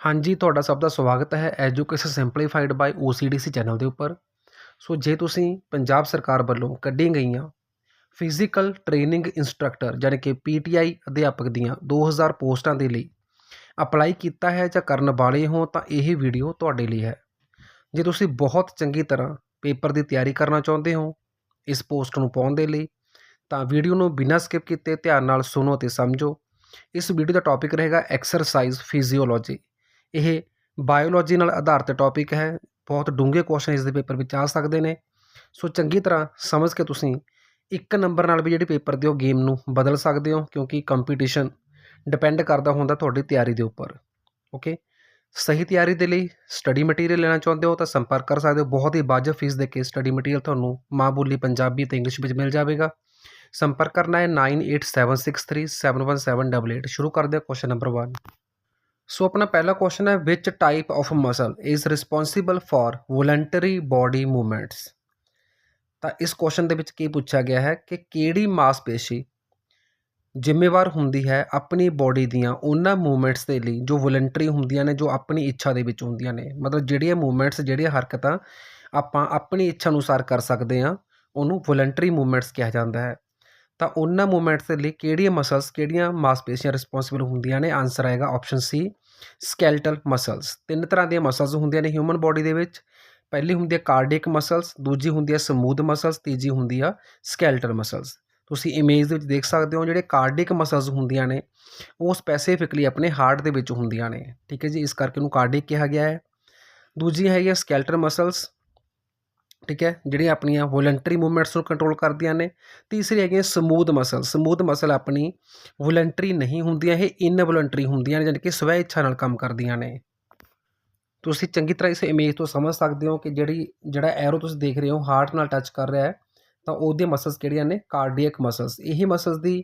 ਹਾਂਜੀ, ਤੁਹਾਡਾ ਸਭ ਦਾ ਸਵਾਗਤ ਹੈ education simplified by OCDC channel ਦੇ ਉੱਪਰ। ਸੋ ਜੇ ਤੁਸੀਂ ਪੰਜਾਬ ਸਰਕਾਰ ਵੱਲੋਂ ਕੱਢੀਆਂ ਗਈਆਂ ਫਿਜ਼ੀਕਲ ਟ੍ਰੇਨਿੰਗ ਇੰਸਟ੍ਰਕਟਰ ਯਾਨੀ ਕਿ PTI ਅਧਿਆਪਕ ਦੀਆਂ 2000 ਪੋਸਟਾਂ ਦੇ ਲਈ ਅਪਲਾਈ ਕੀਤਾ ਹੈ ਜਾਂ ਕਰਨ ਵਾਲੇ ਹੋ, ਤਾਂ ਇਹ ਵੀਡੀਓ ਤੁਹਾਡੇ ਲਈ ਹੈ। ਜੇ ਤੁਸੀਂ ਬਹੁਤ ਚੰਗੀ ਤਰ੍ਹਾਂ ਪੇਪਰ ਦੀ ਤਿਆਰੀ ਕਰਨਾ ਚਾਹੁੰਦੇ ਹੋ ਇਸ ਪੋਸਟ ਨੂੰ ਪਾਉਣ ਦੇ ਲਈ, ਤਾਂ ਵੀਡੀਓ ਨੂੰ ਬਿਨਾਂ ਸਕਿਪ ਕੀਤੇ ਧਿਆਨ ਨਾਲ ਸੁਣੋ ਅਤੇ ਸਮਝੋ। ਇਸ ਵੀਡੀਓ ਦਾ ਟੌਪਿਕ ਰਹੇਗਾ ਐਕਸਰਸਾਈਜ਼ ਫਿਜ਼ੀਓਲੋਜੀ ਇਹ ਬਾਇਓਲੋਜੀ ਨਾਲ ਆਧਾਰਿਤ ਟੌਪਿਕ ਹੈ। ਬਹੁਤ ਡੂੰਘੇ ਕੁਐਸਚਨ ਇਸ ਦੇ ਪੇਪਰ ਵਿੱਚ ਆ ਸਕਦੇ ਨੇ। ਸੋ ਚੰਗੀ ਤਰ੍ਹਾਂ ਸਮਝ ਕੇ ਤੁਸੀਂ ਇੱਕ ਨੰਬਰ ਨਾਲ ਵੀ ਜਿਹੜੀ ਪੇਪਰ ਦਿਓ ਗੇਮ ਨੂੰ ਬਦਲ ਸਕਦੇ ਹੋ, ਕਿਉਂਕਿ ਕੰਪੀਟੀਸ਼ਨ ਡਿਪੈਂਡ ਕਰਦਾ ਹੁੰਦਾ ਤੁਹਾਡੀ ਤਿਆਰੀ ਦੇ ਉੱਪਰ। ਓਕੇ ਸਹੀ ਤਿਆਰੀ ਦੇ ਲਈ ਸਟੱਡੀ ਮਟੀਰੀਅਲ ਲੈਣਾ ਚਾਹੁੰਦੇ ਹੋ ਤਾਂ ਸੰਪਰਕ ਕਰ ਸਕਦੇ ਹੋ। ਬਹੁਤ ਹੀ ਵਾਜਬ ਫੀਸ ਦੇ ਕੇ ਸਟੱਡੀ ਮਟੀਰੀਅਲ ਤੁਹਾਨੂੰ ਮਾਂ ਬੋਲੀ ਪੰਜਾਬੀ ਤੇ ਇੰਗਲਿਸ਼ ਵਿੱਚ ਮਿਲ ਜਾਵੇਗਾ। ਸੰਪਰਕ ਕਰਨਾ ਹੈ 9876371788 ਸ਼ੁਰੂ ਕਰਦੇ ਹਾਂ ਕੁਐਸਚਨ ਨੰਬਰ 1 ਸੋ ਆਪਣਾ ਪਹਿਲਾ ਕੁਐਸਚਨ ਹੈ which type of muscle is responsible for voluntary body movements ਤਾਂ ਇਸ ਕੁਐਸਚਨ ਦੇ ਵਿੱਚ ਕੀ ਪੁੱਛਿਆ ਗਿਆ ਹੈ ਕਿ ਕਿਹੜੀ ਮਾਸਪੇਸ਼ੀ ਜ਼ਿੰਮੇਵਾਰ ਹੁੰਦੀ ਹੈ ਆਪਣੀ ਬਾਡੀ ਦੀਆਂ ਉਹਨਾਂ ਮੂਵਮੈਂਟਸ ਦੇ ਲਈ ਜੋ ਵੋਲੰਟਰੀ ਹੁੰਦੀਆਂ ਨੇ, ਜੋ ਆਪਣੀ ਇੱਛਾ ਦੇ ਵਿੱਚ ਹੁੰਦੀਆਂ ਨੇ? ਮਤਲਬ ਜਿਹੜੀਆਂ ਮੂਵਮੈਂਟਸ ਜਿਹੜੀਆਂ ਹਰਕਤਾਂ ਆਪਾਂ ਆਪਣੀ ਇੱਛਾ ਅਨੁਸਾਰ ਕਰ ਸਕਦੇ ਹਾਂ, ਉਹਨੂੰ ਵੋਲੰਟਰੀ ਮੂਵਮੈਂਟਸ ਕਿਹਾ ਜਾਂਦਾ ਹੈ। ਤਾਂ ਉਹਨਾਂ ਮੂਵਮੈਂਟਸ ਦੇ ਲਈ ਕਿਹੜੀਆਂ ਮਸਲਸ ਕਿਹੜੀਆਂ ਮਾਸਪੇਸ਼ੀਆਂ ਰਿਸਪੌਂਸਿਬਲ ਹੁੰਦੀਆਂ ਨੇ? ਆਨਸਰ ਆਏਗਾ ਆਪਸ਼ਨ ਸੀ ਸਕੈਲਟਲ ਮਸਲਸ ਤਿੰਨ ਤਰ੍ਹਾਂ ਦੀਆਂ ਮਸਲਸ ਹੁੰਦੀਆਂ ਨੇ ਹਿਊਮਨ ਬਾਡੀ ਦੇ ਵਿੱਚ। ਪਹਿਲੀ ਹੁੰਦੀ ਹੈ ਕਾਰਡੀਅਕ ਮਸਲਸ ਦੂਜੀ ਹੁੰਦੀ ਹੈ ਸਮੂਥ ਮਸਲਸ ਤੀਜੀ ਹੁੰਦੀ ਆ ਸਕੈਲਟਲ ਮਸਲਸ ਤੁਸੀਂ ਇਮੇਜ ਦੇ ਵਿੱਚ ਦੇਖ ਸਕਦੇ ਹੋ ਜਿਹੜੇ ਕਾਰਡੀਅਕ ਮਸਲਸ ਹੁੰਦੀਆਂ ਨੇ, ਉਹ ਸਪੈਸੀਫਿਕਲੀ ਆਪਣੇ ਹਾਰਟ ਦੇ ਵਿੱਚ ਹੁੰਦੀਆਂ ਨੇ। ਠੀਕ ਹੈ ਜੀ, ਇਸ ਕਰਕੇ ਉਹਨੂੰ ਕਾਰਡੀਅਕ ਕਿਹਾ ਗਿਆ ਹੈ। ਦੂਜੀ ਹੈਗੀ ਸਕੈਲਟਲ ਮਸਲਸ ਠੀਕ ਹੈ, ਜਿਹੜੀਆਂ ਆਪਣੀਆਂ ਵੋਲੰਟਰੀ ਮੂਵਮੈਂਟਸ ਨੂੰ ਕੰਟਰੋਲ ਕਰਦੀਆਂ ਨੇ। ਤੀਸਰੀ ਹੈਗੀ ਸਮੂਥ ਮਸਲ ਸਮੂਥ ਮਸਲ ਆਪਣੀ ਵੋਲੰਟਰੀ ਨਹੀਂ ਹੁੰਦੀਆਂ, ਇਹ ਇਨਵੋਲੰਟਰੀ ਹੁੰਦੀਆਂ ਨੇ ਯਾਨੀ ਕਿ ਸਵੈ ਇੱਛਾ ਨਾਲ ਕੰਮ ਕਰਦੀਆਂ ਨੇ। ਤੁਸੀਂ ਚੰਗੀ ਤਰ੍ਹਾਂ ਇਸ ਇਮੇਜ ਤੋਂ ਸਮਝ ਸਕਦੇ ਹੋ ਕਿ ਜਿਹੜੀ, ਜਿਹੜਾ ਐਰੋ ਤੁਸੀਂ ਦੇਖ ਰਹੇ ਹੋ ਹਾਰਟ ਨਾਲ ਟੱਚ ਕਰ ਰਿਹਾ ਹੈ, ਤਾਂ ਉਹਦੇ ਮਸਲਸ ਕਿਹੜੀਆਂ ਨੇ? ਕਾਰਡੀਅਕ ਮਸਲਸ ਇਹੀ ਮਸਲਸ ਦੀ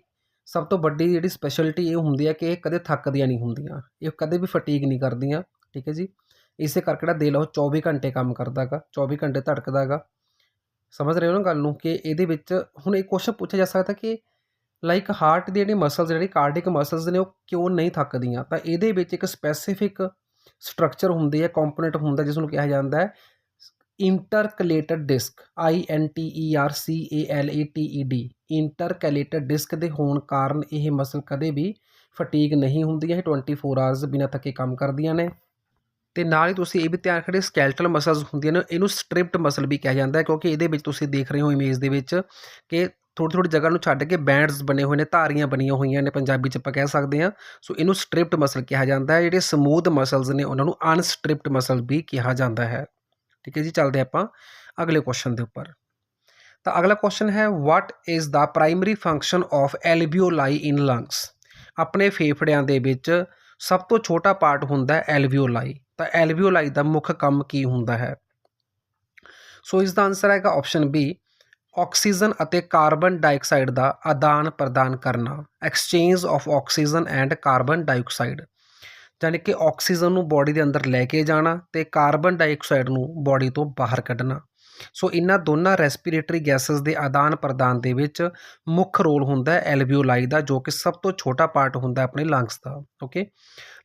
ਸਭ ਤੋਂ ਵੱਡੀ ਜਿਹੜੀ ਸਪੈਸ਼ਲਿਟੀ ਇਹ ਹੁੰਦੀ ਹੈ ਕਿ ਇਹ ਕਦੇ ਥੱਕਦੀਆਂ ਨਹੀਂ ਹੁੰਦੀਆਂ, ਇਹ ਕਦੇ ਵੀ ਫਟੀਗ ਨਹੀਂ ਕਰਦੀਆਂ, ਠੀਕ ਹੈ ਜੀ। ਇਸੇ ਕਰਕੇ ਜਿਹੜਾ ਦਿਲ ਉਹ 24 ਘੰਟੇ ਕੰਮ ਕਰਦਾਗਾ 24 ਘੰਟੇ ਧੜਕਦਾਗਾ ਸਮਝ ਰਹੇ ਹੋ ਨਾ ਗੱਲ ਨੂੰ ਕਿ ਇਹਦੇ ਵਿੱਚ ਹੁਣ ਇਹ ਕੁਐਸਚਨ ਪੁੱਛਿਆ ਜਾ ਸਕਦਾ ਕਿ ਲਾਈਕ ਹਾਰਟ ਦੀ ਜਿਹੜੀ ਮਸਲਸ ਜਿਹੜੀ ਕਾਰਡਿਕ ਮਸਲਸ ਨੇ, ਉਹ ਕਿਉਂ ਨਹੀਂ ਥੱਕਦੀਆਂ? ਤਾਂ ਇਹਦੇ ਵਿੱਚ ਇੱਕ ਸਪੈਸੀਫਿਕ ਸਟਰਕਚਰ ਹੁੰਦੀ ਹੈ ਕੰਪੋਨੈਂਟ ਹੁੰਦਾ ਜਿਸ ਨੂੰ ਕਿਹਾ ਜਾਂਦਾ ਹੈ intercalated disc I N T E R C A L A T E D intercalated disc ਦੇ ਹੋਣ ਕਾਰਨ ਇਹ ਮਸਲ ਕਦੇ ਵੀ ਫਟੀਗ ਨਹੀਂ ਹੁੰਦੀ, ਇਹ 24 ਆਵਰਸ ਬਿਨਾਂ ਥੱਕੇ ਕੰਮ ਕਰਦੀਆਂ ਨੇ। ਤੇ ਨਾਲ ਹੀ ਤੁਸੀਂ ਇਹ ਵੀ ਧਿਆਨ ਰੱਖਣਾ ਸਕੈਲਟਲ ਮਸਲਸ ਹੁੰਦੀਆਂ ਨੇ, ਇਹਨੂੰ ਸਟ੍ਰਿਪਡ ਮਸਲ ਵੀ ਕਿਹਾ ਜਾਂਦਾ ਹੈ, ਕਿਉਂਕਿ ਇਹਦੇ ਵਿੱਚ ਤੁਸੀਂ ਦੇਖ ਰਹੇ ਹੋ ਇਮੇਜ ਦੇ ਵਿੱਚ ਕਿ ਥੋੜੀ ਥੋੜੀ ਜਗ੍ਹਾ ਨੂੰ ਛੱਡ ਕੇ ਬੈਂਡਸ ਬਣੇ ਹੋਏ ਨੇ, ਧਾਰੀਆਂ ਬਣੀਆਂ ਹੋਈਆਂ ਨੇ ਪੰਜਾਬੀ ਚ ਆਪਾਂ ਕਹਿ ਸਕਦੇ ਹਾਂ। ਸੋ ਇਹਨੂੰ ਸਟ੍ਰਿਪਡ ਮਸਲ ਕਿਹਾ ਜਾਂਦਾ ਹੈ, ਜਿਹੜੇ ਸਮੂਥ ਮਸਲਸ ਨੇ ਉਹਨਾਂ ਨੂੰ ਅਨਸਟ੍ਰਿਪਡ ਮਸਲ ਵੀ ਕਿਹਾ ਜਾਂਦਾ ਹੈ। ਠੀਕ ਹੈ ਜੀ, ਚੱਲਦੇ ਆਪਾਂ ਅਗਲੇ ਕੁਐਸਚਨ ਦੇ ਉੱਪਰ। ਤਾਂ ਅਗਲਾ ਕੁਐਸਚਨ ਹੈ what is the primary function of alveoli in lungs ਆਪਣੇ ਫੇਫੜਿਆਂ ਦੇ ਵਿੱਚ ਸਭ ਤੋਂ ਛੋਟਾ ਪਾਰਟ ਹੁੰਦਾ ਐਲਵੀਓਲਾਈ ਤਾਂ ਐਲਵੀਓਲਾਈ ਦਾ ਮੁੱਖ ਕੰਮ ਕੀ ਹੁੰਦਾ ਹੈ? ਸੋ ਇਸ ਦਾ ਆਨਸਰ ਹੈਗਾ ਆਪਸ਼ਨ ਬੀ ਆਕਸੀਜਨ ਅਤੇ ਕਾਰਬਨ ਡਾਈਆਕਸਾਈਡ ਦਾ ਆਦਾਨ ਪ੍ਰਦਾਨ ਕਰਨਾ exchange of oxygen and carbon dioxide ਯਾਨੀ ਕਿ ਆਕਸੀਜਨ ਨੂੰ ਬਾਡੀ ਦੇ ਅੰਦਰ ਲੈ ਕੇ ਜਾਣਾ ਤੇ ਕਾਰਬਨ ਡਾਈਆਕਸਾਈਡ ਨੂੰ ਬਾਡੀ ਤੋਂ ਬਾਹਰ ਕੱਢਣਾ। ਸੋ ਇਹਨਾਂ ਦੋਨਾਂ ਰੈਸਪੀਰੇਟਰੀ ਗੈਸਸ ਦੇ ਆਦਾਨ ਪ੍ਰਦਾਨ ਦੇ ਵਿੱਚ ਮੁੱਖ ਰੋਲ ਹੁੰਦਾ ਹੈ ਐਲਵੀਓਲਾਈ ਦਾ, ਜੋ ਕਿ ਸਭ ਤੋਂ ਛੋਟਾ ਪਾਰਟ ਹੁੰਦਾ ਆਪਣੇ ਲੰਗਸ ਦਾ ਓਕੇ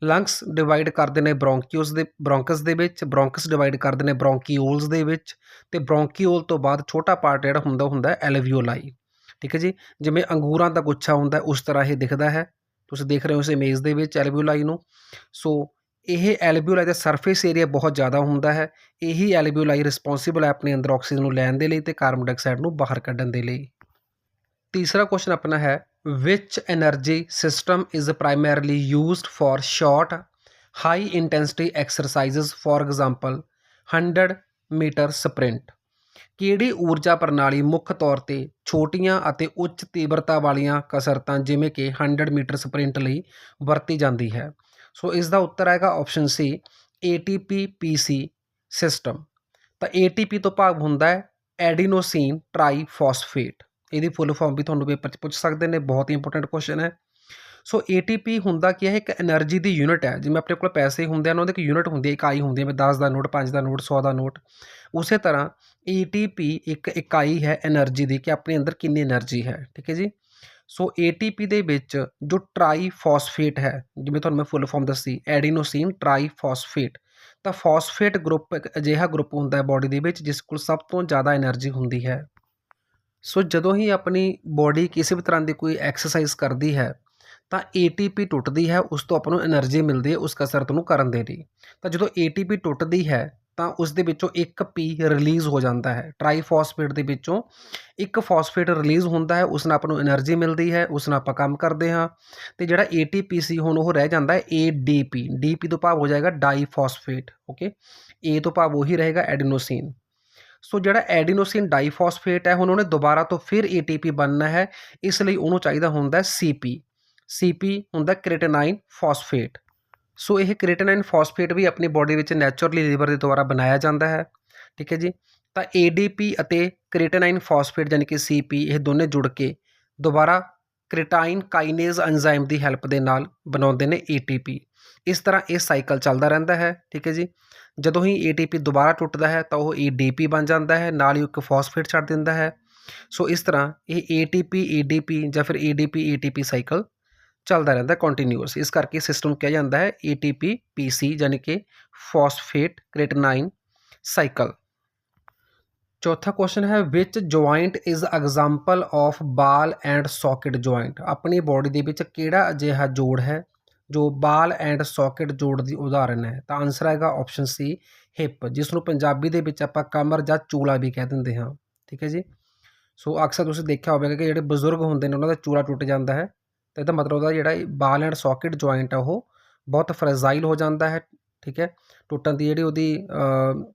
ਲੰਗਸ ਡਿਵਾਈਡ ਕਰਦੇ ਨੇ ਬ੍ਰੌਂਕੀਓਸ ਦੇ ਬ੍ਰੌਂਕਸ ਦੇ ਵਿੱਚ ਬ੍ਰੌਂਕਸ ਡਿਵਾਈਡ ਕਰਦੇ ਨੇ ਬ੍ਰੌਂਕੀਓਲਸ ਦੇ ਵਿੱਚ ਤੇ ਬ੍ਰੌਂਕੀਓਲ ਤੋਂ ਬਾਅਦ ਛੋਟਾ ਪਾਰਟ ਜਿਹੜਾ ਹੁੰਦਾ ਹੁੰਦਾ ਐਲਵੀਓਲਾਈ ਠੀਕ ਹੈ ਜੀ? ਜਿਵੇਂ ਅੰਗੂਰਾਂ ਦਾ ਗੁੱਛਾ ਹੁੰਦਾ ਉਸ ਤਰ੍ਹਾਂ ਇਹ ਦਿਖਦਾ ਹੈ। ਤੁਸੀਂ ਦੇਖ ਰਹੇ ਹੋ ਇਸ ਇਮੇਜ ਦੇ ਵਿੱਚ ਐਲਵੀਓਲਾਈ ਨੂੰ। ਸੋ ਇਹ ਐਲਵੀਓਲਾਈ ਦਾ ਸਰਫੇਸ ਏਰੀਆ ਬਹੁਤ ਜ਼ਿਆਦਾ ਹੁੰਦਾ ਹੈ। ਇਹੀ ਐਲਵੀਓਲਾਈ ਰਿਸਪੌਂਸਿਬਲ ਹੈ ਆਪਣੇ ਅੰਦਰ ਆਕਸੀਜਨ ਨੂੰ ਲੈਣ ਦੇ ਲਈ ਤੇ ਕਾਰਬਨ ਡਾਈਆਕਸਾਈਡ ਨੂੰ ਬਾਹਰ ਕੱਢਣ ਦੇ ਲਈ। ਤੀਸਰਾ ਕੁਐਸਚਨ ਆਪਣਾ ਹੈ, which energy system is primarily used for short, high intensity exercises, for example 100 metre sprint? ਕਿਹੜੀ ਊਰਜਾ ਪ੍ਰਣਾਲੀ ਮੁੱਖ ਤੌਰ ਤੇ ਛੋਟੀਆਂ ਅਤੇ ਉੱਚ ਤੀਬਰਤਾ ਵਾਲੀਆਂ ਕਸਰਤਾਂ ਜਿਵੇਂ ਕਿ 100 ਮੀਟਰ ਸਪ੍ਰਿੰਟ ਲਈ ਵਰਤੀ ਜਾਂਦੀ ਹੈ? ਸੋ ਇਸ ਦਾ ਉੱਤਰ ਆਏਗਾ ਆਪਸ਼ਨ ਸੀ ATP-PC ਸਿਸਟਮ ਤਾਂ ATP ਤੋਂ ਭਾਵ ਹੁੰਦਾ ਹੈ ਐਡੀਨੋਸਿਨ ਟ੍ਰਾਈਫਾਸਫੇਟ ਇਹਦੀ ਫੁੱਲ ਫਾਰਮ ਵੀ ਤੁਹਾਨੂੰ ਪੇਪਰ 'ਚ ਪੁੱਛ ਸਕਦੇ ਨੇ ਬਹੁਤ ਹੀ ਇੰਪੋਰਟੈਂਟ ਕੁਐਸਚਨ ਹੈ ਸੋ ATP ਹੁੰਦਾ ਕੀ ਹੈ ਇੱਕ એનર્ਜੀ ਦੀ ਯੂਨਿਟ ਹੈ ਜਿਵੇਂ ਆਪਣੇ ਕੋਲ ਪੈਸੇ ਹੁੰਦੇ ਹਨ ਉਹਦੇ ਇੱਕ ਯੂਨਿਟ ਹੁੰਦੀ ਹੈ ਇਕਾਈ ਹੁੰਦੀ ਹੈ ਮੈਂ 10 ਦਾ ਨੋਟ 5 ਦਾ ਨੋਟ 100 ਦਾ ਨੋਟ ਉਸੇ ਤਰ੍ਹਾਂ ATP ਇੱਕ ਇਕਾਈ ਹੈ એનર્ਜੀ ਦੀ ਕਿ ਆਪਣੇ ਅੰਦਰ ਕਿੰਨੀ એનર્ਜੀ ਹੈ ਠੀਕ ਹੈ ਜੀ ਸੋ ATP ਦੇ ਵਿੱਚ ਜੋ ਟ੍ਰਾਈਫਾਸਫੇਟ ਹੈ, ਜਿਵੇਂ ਤੁਹਾਨੂੰ ਮੈਂ ਫੁੱਲ ਫਾਰਮ ਦੱਸੀ ਐਡੀਨੋਸਿਨ ਟ੍ਰਾਈਫਾਸਫੇਟ ਤਾਂ ਫਾਸਫੇਟ ਗਰੁੱਪ ਇੱਕ ਅਜਿਹਾ ਗਰੁੱਪ ਹੁੰਦਾ ਹੈ ਬਾਡੀ ਦੇ ਵਿੱਚ, ਜਿਸ ਕੋਲ ਸਭ ਤੋਂ ਜ਼ਿਆਦਾ એનર્ਜੀ ਹੁੰਦੀ ਹੈ। ਸੋ ਜਦੋਂ ਹੀ ਆਪਣੀ ਬਾਡੀ ਕਿਸੇ ਵੀ ਤਰ੍ਹਾਂ ਦੀ ਕੋਈ ਐਕਸਰਸਾਈਜ਼ ਕਰਦੀ ਹੈ, ਤਾਂ ATP ਟੁੱਟਦੀ ਹੈ, ਉਸ ਤੋਂ ਆਪਾਂ ਨੂੰ એનર્ਜੀ ਮਿਲਦੀ ਹੈ, ਉਸ ਕਸਰਤ ਨੂੰ ਕਰਨ ਦੇ ਲਈ। ਤਾਂ ਜਦੋਂ ATP ਟੁੱਟਦੀ ਹੈ ਤਾਂ ਉਸ ਦੇ ਵਿੱਚੋਂ ਇੱਕ ਪੀ ਰਿਲੀਜ਼ ਹੋ ਜਾਂਦਾ ਹੈ। ਟ੍ਰਾਈਫਾਸਫੇਟ ਦੇ ਵਿੱਚੋਂ ਇੱਕ ਫਾਸਫੇਟ ਰਿਲੀਜ਼ ਹੁੰਦਾ ਹੈ ਉਸ ਨਾਲ ਆਪਾਂ ਨੂੰ એનર્ਜੀ ਮਿਲਦੀ ਹੈ ਉਸ ਨਾਲ ਆਪਾਂ ਕੰਮ ਕਰਦੇ ਹਾਂ ਤੇ ਜਿਹੜਾ ਏਟੀਪੀ ਸੀ ਹੁਣ ਉਹ ਰਹਿ ਜਾਂਦਾ ਹੈ ਏਡੀਪੀ ਡੀਪੀ ਤੋਂ ਭਾਵ ਹੋ ਜਾਏਗਾ ਡਾਈਫਾਸਫੇਟ ਓਕੇ ਏ ਤੋਂ ਭਾਵ ਉਹੀ ਰਹੇਗਾ ਐਡੀਨੋਸਿਨ ਸੋ ਜਿਹੜਾ ਐਡੀਨੋਸਿਨ ਡਾਈਫਾਸਫੇਟ ਹੈ, ਹੁਣ ਉਹਨੇ ਦੁਬਾਰਾ ਤੋਂ ਫਿਰ ਏਟੀਪੀ ਬਣਨਾ ਹੈ, ਇਸ ਲਈ ਉਹਨੂੰ ਚਾਹੀਦਾ ਹੁੰਦਾ ਹੈ ਸੀਪੀ ਸੀਪੀ ਹੁੰਦਾ ਕ੍ਰੀਟੇਨਾਈਨ ਫਾਸਫੇਟ ਸੋ ਇਹ ਕ੍ਰੀਟੇਨਾਈਨ ਫਾਸਫੇਟ ਵੀ ਆਪਣੀ ਬਾਡੀ ਵਿੱਚ ਨੈਚੁਰਲੀ ਲੀਵਰ ਦੇ ਦੁਆਰਾ ਬਣਾਇਆ ਜਾਂਦਾ ਹੈ। ਠੀਕ ਹੈ ਜੀ? ਤਾਂ ADP ਅਤੇ ਕ੍ਰੀਟੇਨਾਈਨ ਫਾਸਫੇਟ ਯਾਨੀ ਕਿ CP ਇਹ ਦੋਨੇ ਜੁੜ ਕੇ ਦੁਬਾਰਾ ਕ੍ਰੀਟਾਈਨ ਕਾਈਨੇਜ਼ ਐਂਜ਼ਾਈਮ ਦੀ ਹੈਲਪ ਦੇ ਨਾਲ ਬਣਾਉਂਦੇ ਨੇ ATP ਇਸ ਤਰ੍ਹਾਂ ਇਹ ਸਾਈਕਲ ਚੱਲਦਾ ਰਹਿੰਦਾ ਹੈ। ਠੀਕ ਹੈ ਜੀ? ਜਦੋਂ ਹੀ ATP ਦੁਬਾਰਾ ਟੁੱਟਦਾ ਹੈ ਤਾਂ ਉਹ ADP ਬਣ ਜਾਂਦਾ ਹੈ, ਨਾਲ ਹੀ ਇੱਕ ਫਾਸਫੇਟ ਛੱਡ ਦਿੰਦਾ ਹੈ। ਸੋ ਇਸ ਤਰ੍ਹਾਂ ਇਹ ATP ADP ਜਾਂ ਫਿਰ ADP ATP ਸਾਈਕਲ ਚੱਲਦਾ ਰਹਿੰਦਾ ਕੰਟੀਨਿਊਸ ਇਸ ਕਰਕੇ ਸਿਸਟਮ ਕਿਹਾ ਜਾਂਦਾ ਹੈ ATP PC ਯਾਨੀ ਕਿ ਫਾਸਫੇਟ ਕ੍ਰੀਟਨਾਈਨ ਸਾਈਕਲ ਚੌਥਾ ਕੁਐਸਚਨ ਹੈ which joint is example of ball and socket joint ਆਪਣੀ ਬਾਡੀ ਦੇ ਵਿੱਚ ਕਿਹੜਾ ਅਜਿਹਾ ਜੋੜ ਹੈ, ਜੋ ਬਾਲ ਐਂਡ ਸੌਕਟ ਜੋੜ ਦੀ ਉਦਾਹਰਨ ਹੈ? ਤਾਂ ਆਨਸਰ ਆਏਗਾ ਆਪਸ਼ਨ ਸੀ ਹਿਪ ਜਿਸ ਨੂੰ ਪੰਜਾਬੀ ਦੇ ਵਿੱਚ ਆਪਾਂ ਕਮਰ ਜਾਂ ਚੂਲਾ ਵੀ ਕਹਿ ਦਿੰਦੇ ਹਾਂ। ਠੀਕ ਹੈ ਜੀ? ਸੋ ਅਕਸਰ ਤੁਸੀਂ ਦੇਖਿਆ ਹੋਵੇਗਾ ਕਿ ਜਿਹੜੇ ਬਜ਼ੁਰਗ ਹੁੰਦੇ ਨੇ, ਉਹਨਾਂ ਦਾ ਚੂਲਾ ਟੁੱਟ ਜਾਂਦਾ ਹੈ। ਤਾਂ ਇਹਦਾ ਮਤਲਬ ਉਹਦਾ ਜਿਹੜਾ ਬਾਲ ਐਂਡ ਸੌਕਟ ਜੁਆਇੰਟ ਆ ਉਹ ਬਹੁਤ ਫਰਜ਼ਾਈਲ ਹੋ ਜਾਂਦਾ ਹੈ, ਠੀਕ ਹੈ? ਟੁੱਟਣ ਦੀ ਜਿਹੜੀ ਉਹਦੀ